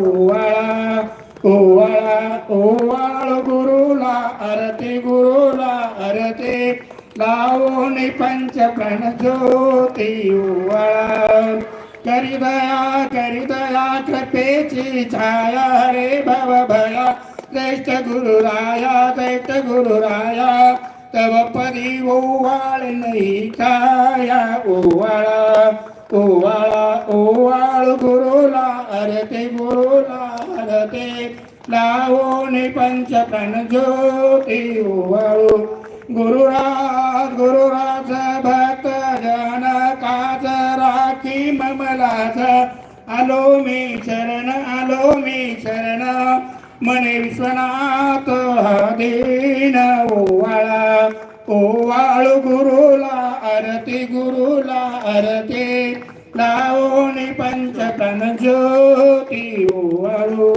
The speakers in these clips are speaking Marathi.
ओवाळा ओवाळा ओवाळ गुरुला अरते गुरुला अरते लावून पंच प्रण ज्योती ओवाळा करी दया करी दया कृपेची छाया हरे भव भया. श्रेष्ठ गुरुराया श्रेष्ठ गुरुराया. तव परी ओवाळ छाया ओवाळा ओवाळा ओवाळ गुरुला अरते गुरुला अरते लावून पंच प्रण ज्योती ओवाळू गुरुराज गुरुराज भक्त जन काज राखी ममलाच आलो मी शरण आलो मी शरण मने विश्वनाथ दीन ओ ओवाळू गुरुला अरती गुरुला अरते लावणी पंच प्रण ज्योती ओवाळू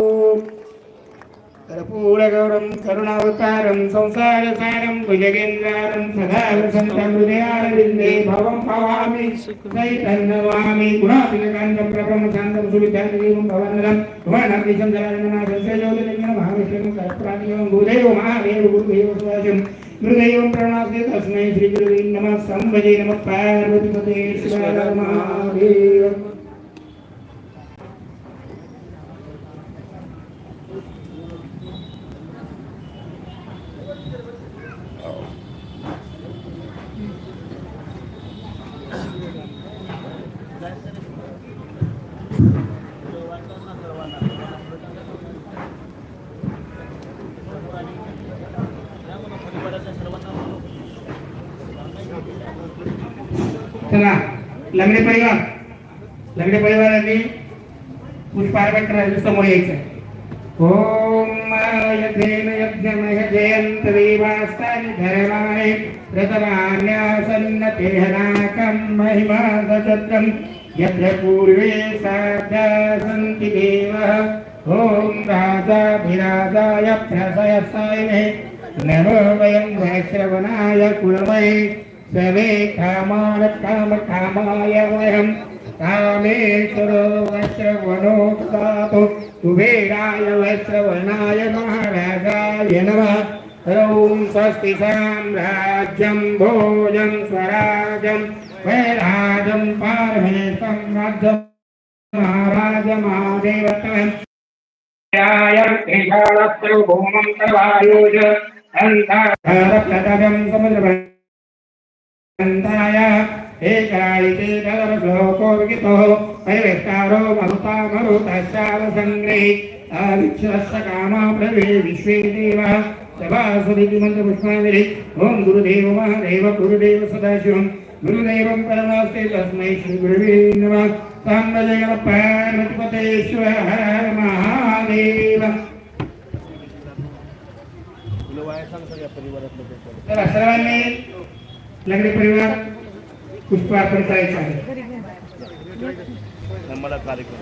कर्पूरगौरं करुणावतारं संसारसारं भुजगेन्द्रारं सदा वसन्तं हृदयारविन्दे भवं भवामि चैतन्यवामि गुणातिलकान्तं प्रपमशान्तं सुविद्यादेवं भवनदं भुवनादिशं जलाननाथं सयोजलिङ्गं महाविष्णुं कर्पूरादिवं गुरुदेव महादेव गुरुदेव सुभाषं गुरुदेवं प्रणास्ते तस्मै श्रीगुरुवे नमः संभजे नमः पार्वतीपते शिवाय महादेव चला लग्न परिवार लग्न परिवारांनी पुष्पार्पण करायचं समोर यायचं ओम यज्ञेन यज्ञमय जयंत देवास्तानि धर्माणि प्रतमान्यासन्नतेहनाकं महिमा सचत्रं यत्र पूर्वे साध्या सन्ति देवः ॐ राजाभिराजाय प्रसयसायिने नमो वयं वैश्रवणाय कुलमये సవే కామాన కామ కామాయ వయం కామేశ్వరో వస్త్రవనోక్తాతు కుబేరాయ వస్త్రవనాయ మహారాజాయ నమ ఓం స్వస్తి సామ్రాజ్యం భోజం స్వరాజం వైరాజం పారమేశం రాజ్య మహారాజ మహాదేవతం భూమం సముద్ర ग्रन्थाय एकालिते कलमश्लोको विकितो परिविष्टारो मरुतामरुतश्चावसङ्ग्रहि आविच्छस्य कामा प्रवे विश्वे देव सभासुरिति मन्दपुष्पामिरि ॐ गुरुदेव महादेव गुरुदेव सदाशिवम् गुरुदेवं परमास्ते तस्मै श्रीगुरुवे नमः साम्बजगणपार्वतिपतेश्वर महादेव तर सर्वांनी लग्न परिवार पुष्प अर्पण करायचं आहे. मला कार्यक्रम.